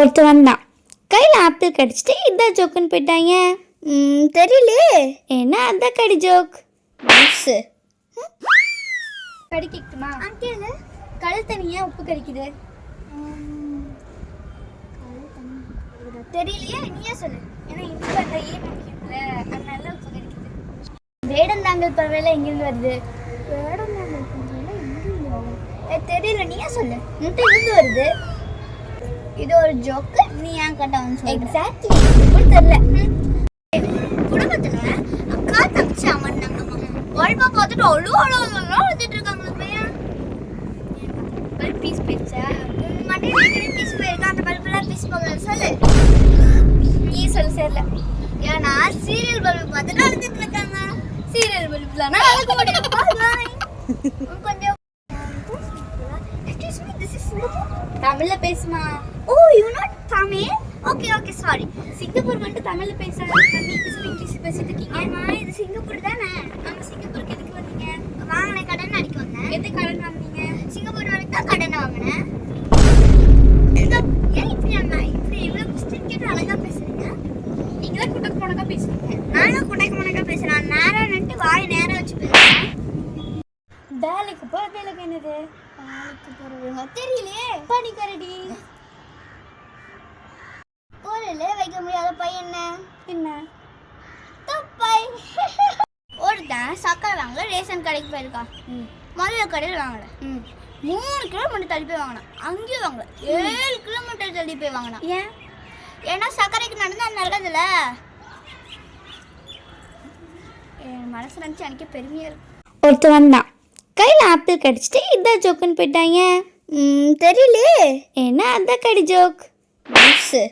ஒருத்தர் வந்தான். கையில் ஆப்பிள் கடிச்சிட்டு இதான் ஜோக்குன்னு போயிட்டாங்க. தெரியலையே. ஏன்னா அதான் கடி ஜோக் லூசு. கடிக்கட்டுமா அங்கிள் கல் தனியாக உப்பு கடிக்குது? தெரியலையே நீயே சொல்லு? ஏன்னா அந்த ஈ முடிக்குதுல அதனால உப்பு கடிக்குது. வேடந்தாங்கல் பறவைலாம் எங்கேருந்து வருது. ஏ, தெரியல நீயே சொல்லு? முட்டை இருந்து வருது. இது ஒரு ஜோக்கு. நீ ஏன் கட்ட வந்து எக்ஸாக்ட்லி இப்படி தெரில குடும்பத்துல அக்கா தங்கச்சி அவன் நாங்க வாழ்வா பார்த்துட்டு அவ்வளோ அவ்வளோ அழுதுட்டு இருக்காங்க பல்ப் பீஸ் போயிடுச்சா? மட்டன் பீஸ் போயிருக்கா அந்த பல்பெல்லாம் பீஸ் போகல. சொல்லு. நீ சொல்லு சரில ஏன்னா சீரியல் பல்பு பார்த்துட்டு அழுதுட்டு இருக்காங்க சீரியல் பல்ப்லாம் அழுக மாட்டேன் is Singapore. தமிழ்ல பேசுமா? Oh, you not Tamil? Okay, okay, sorry. Singapore மட்டும் தமிழ்ல தமிழ் பேசி இங்கிலீஷ் பேசிட்டு இருக்கீங்க. ஆமா. இது சிங்கப்பூர் தானே. ஆமா சிங்கப்பூருக்கு எதுக்கு வந்தீங்க? வாங்கின கடன் அடிக்க வந்தேன். எது கடன் வாங்குனீங்க? சிங்கப்பூர் வரைக்கும் தான் கடன் வாங்கினேன் இந்த- ஏன் இப்படி அண்ணா இப்படி இவ்வளவு கொஸ்டின் கேட்டு அழகா பேசுறீங்க நீங்க தான் குட்டக்கு போனக்கா பேசுறீங்க நானும் குட்டைக்கு முடக்க பேசுறேன் நேரம் நின்று வாய் நேரம் வச்சு பேசுறேன் வேலைக்கு போற வேலைக்கு வேலைக்கு போறவங்க தெரியலையே. பனிக்கரடி. ஊரில் வைக்க முடியாத பையன் என்ன? தப்பை. ஒருத்தன் சக்கரை வாங்கல ரேஷன் கடைக்கு போயிருக்கான் ம். முதல்ல கடையில் வாங்கல. ம். மூணு கிலோமீட்டர் தள்ளி போய் வாங்கினான். அங்கேயும் வாங்கல. ஏழு கிலோமீட்டர் தள்ளி போய் வாங்கினான். ஏன்? ஏன்னா சர்க்கரைக்கு நடந்து அந்த நடக்குதுல்ல என் மனசு நினச்சி எனக்கு பெருமையாக இருக்கு. ஒருத்தர் வந்தான். கையில் ஆப்பிள் கடிச்சிட்டு இதான் ஜோக்குன்னு போயிட்டாங்க. தெரியலையே ஏன்னா அதான் கடி ஜோக். லூசு.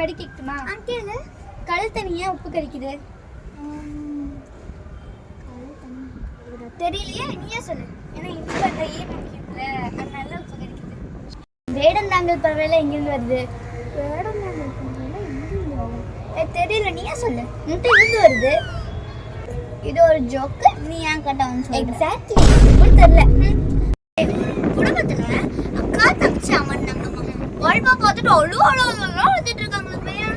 கடிக்கட்டுமா அங்கிள் கல் தனியாக உப்பு கடிக்குது. தெரியலையே நீயே சொல்லு. ஏன்னா இனிப்பு அந்த ஈ முடிக்குதுல அதனால உப்பு கடிக்குது. வேடந்தாங்கல் பறவைலாம் எங்கேருந்து வருது? ஏ, தெரியல நீயே சொல்லு. முட்டை இருந்து வருது? இது ஒரு ஜோக்கு நீ ஏன் கட்ட வந்து எக்ஸாக்ட்லி இப்படி தெரில குடும்பத்துல அக்கா தங்கச்சி அவன் நாங்க வாழ்வா பார்த்துட்டு அவ்வளோ அவ்வளோ அழுதுட்டு இருக்காங்க பையன்.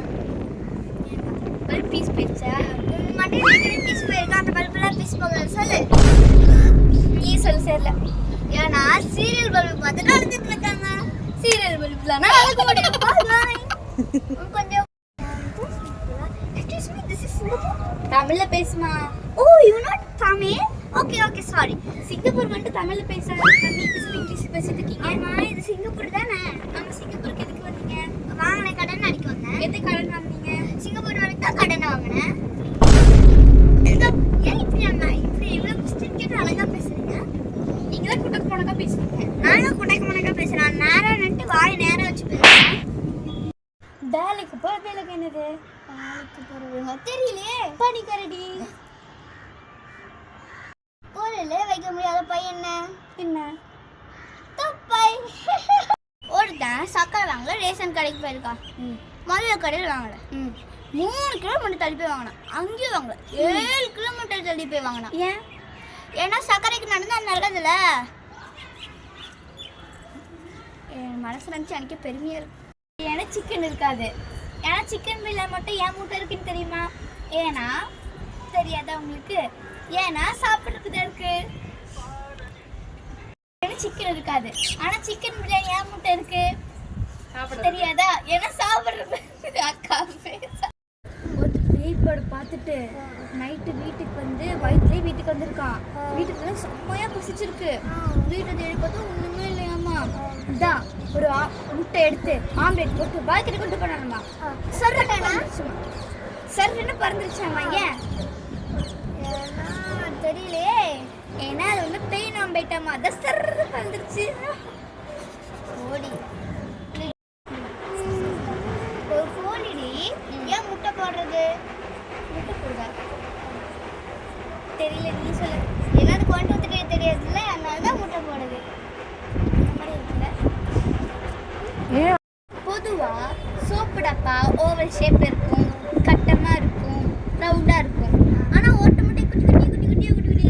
பீஸ் போயிடுச்சா? மட்டன் பீஸ் போயிருக்கா அந்த பல்பெல்லாம் பீஸ் போகல. சொல்லு. நீ சொல்லு சரில. ஏன்னா சீரியல் பல்பு பார்த்துட்டு அழுதுட்டு இருக்காங்க. சீரியல் பல்ப்லாம் அழுக மாட்டேன் கொஞ்சம். தமிழ்ல பேசுமா? Oh, you not Tamil? Okay, okay, sorry. Singapore மட்டும் தமிழ்ல பேசுறாங்க தமிழ் பேசி இங்கிலீஷ் பேசிட்டு இருக்கீங்க. ஆமா இது சிங்கப்பூர் தானே? ஆமா சிங்கப்பூருக்கு எதுக்கு வந்தீங்க? வாங்கின கடன் அடிக்க வந்தேன். எது கடன் வாங்குனீங்க? சிங்கப்பூர் வரைக்கும் தான் கடன் வாங்கினேன். ஏன் இப்படி அண்ணா? இப்படி இவ்வளவு கொஸ்டின் கேட்டு அழகா பேசுறீங்க? நீங்க தான் குட்டக்கு போனக்கா பேசுறீங்க. நானும் குட்டைக்கு முடக்க பேசுறேன். நேரம் நின்று வாய் நேரம் வச்சு பேசுறேன். வேலைக்கு போற வேலைக்கு என்னது? வேலைக்கு போறவங்க தெரியலையே. பனிக்கரடி ஊரில் வைக்க முடியாத பையன் என்ன? தப்பை. ஒருத்தன் சக்கரை வாங்கல ரேஷன் கடைக்கு போயிருக்கான். ம். முதல்ல கடையில் வாங்கல மூணு கிலோமீட்டர் தள்ளி போய் வாங்கினான் அங்கேயும் வாங்கல ஏழு கிலோமீட்டர் தள்ளி போய் வாங்கினான் ஏன்? ஏன்னா சர்க்கரைக்கு நடந்து நடக்குதுல்ல என் மனசு நினச்சி எனக்கு பெருமையாக இருக்கு. ஏன்னா சிக்கன் இருக்காது. ஏன்னா சிக்கன் பில்ல மட்டும் ஏன் மூட்டை இருக்குன்னு தெரியுமா? ஏன்னா தெரியாதா உங்களுக்கு? ஏன்னா சாப்பிட்றதுக்கு தான் இருக்கு. ஏன்னா சிக்கன் இருக்காது. ஆனா சிக்கன் பிரியாணி ஏன் முட்டை இருக்கு? தெரியாதா? ஏன்னா சாப்பிட்றது. அக்கா ஒரு பேய் படம் பார்த்துட்டு நைட்டு வீட்டுக்கு வந்து வயிற்றுலேயே வீட்டுக்கு வந்திருக்கான் வீட்டுக்கு வந்து செம்மையா பசிச்சிருக்கு. வீட்டை தேடி பார்த்தா ஒண்ணுமே இல்லையாமா? அதான் ஒரு முட்டை எடுத்து ஆம்லெட் போட்டு வாழ்க்கை கொண்டு போனாங்கம்மா சர்றட்டானா சர்றன்னு பறந்துருச்சாமா ஏன்? தெரியலையே. ஏன்னா அது வந்து பெயின் ஆம்பேட்டாமா அதான் சர்றது பறந்துருச்சு ஓடி ஒரு கோழிடி ஏன் முட்டை போடுறது? முட்டை போடுதா? தெரியல நீ சொல்லு. ஏன்னா அது கொண்டு வந்துட்டே தெரியாதுல்ல அதனால தான் முட்டை போடுது இந்த மாதிரி இருக்குல்ல பொதுவா சோப்பு டப்பா ஓவல் ஷேப் இருக்கும் கட்டமா இருக்கும் ரவுண்டா இருக்கும். ஆனா ஓட்ட மட்டும் குட்டி குட்டி குட்டி குட்டியா குட்டி